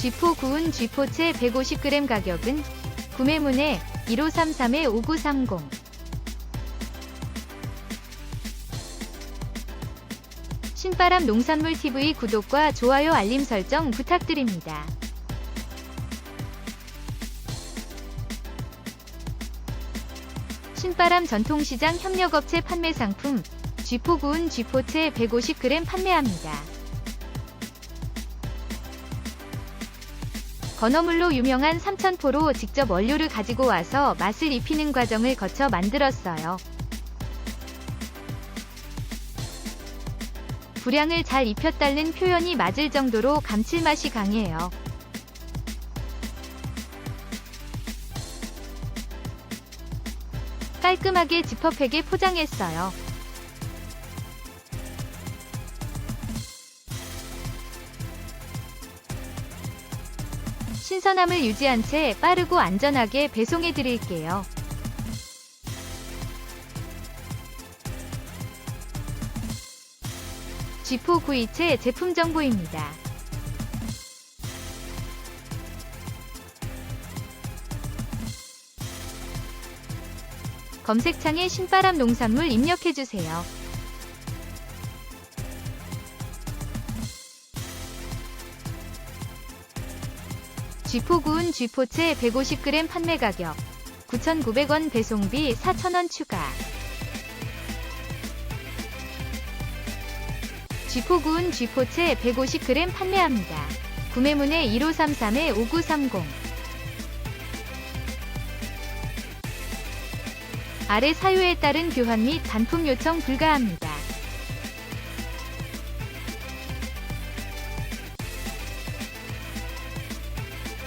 쥐포 구운 쥐포채 150g 가격은 구매문의 1533-5930 신바람 농산물 TV 구독과 좋아요 알림 설정 부탁드립니다. 신바람 전통시장 협력업체 판매 상품 쥐포 구운 쥐포채 150g 판매합니다. 건어물로 유명한 삼천포로 직접 원료를 가지고 와서 맛을 입히는 과정을 거쳐 만들었어요. 불향을 잘 입혔다는 표현이 맞을 정도로 감칠맛이 강해요. 깔끔하게 지퍼팩에 포장했어요. 신선함을 유지한 채 빠르고 안전하게 배송해 드릴게요. 쥐포 구이채 제품 정보입니다. 검색창에 신바람 농산물 입력해주세요. 쥐포 구운 쥐포채 150g 판매 가격 9,900원 배송비 4,000원 추가 쥐포 구운 쥐포채 150g 판매합니다. 구매문의 1533-5930 아래 사유에 따른 교환 및 반품 요청 불가합니다.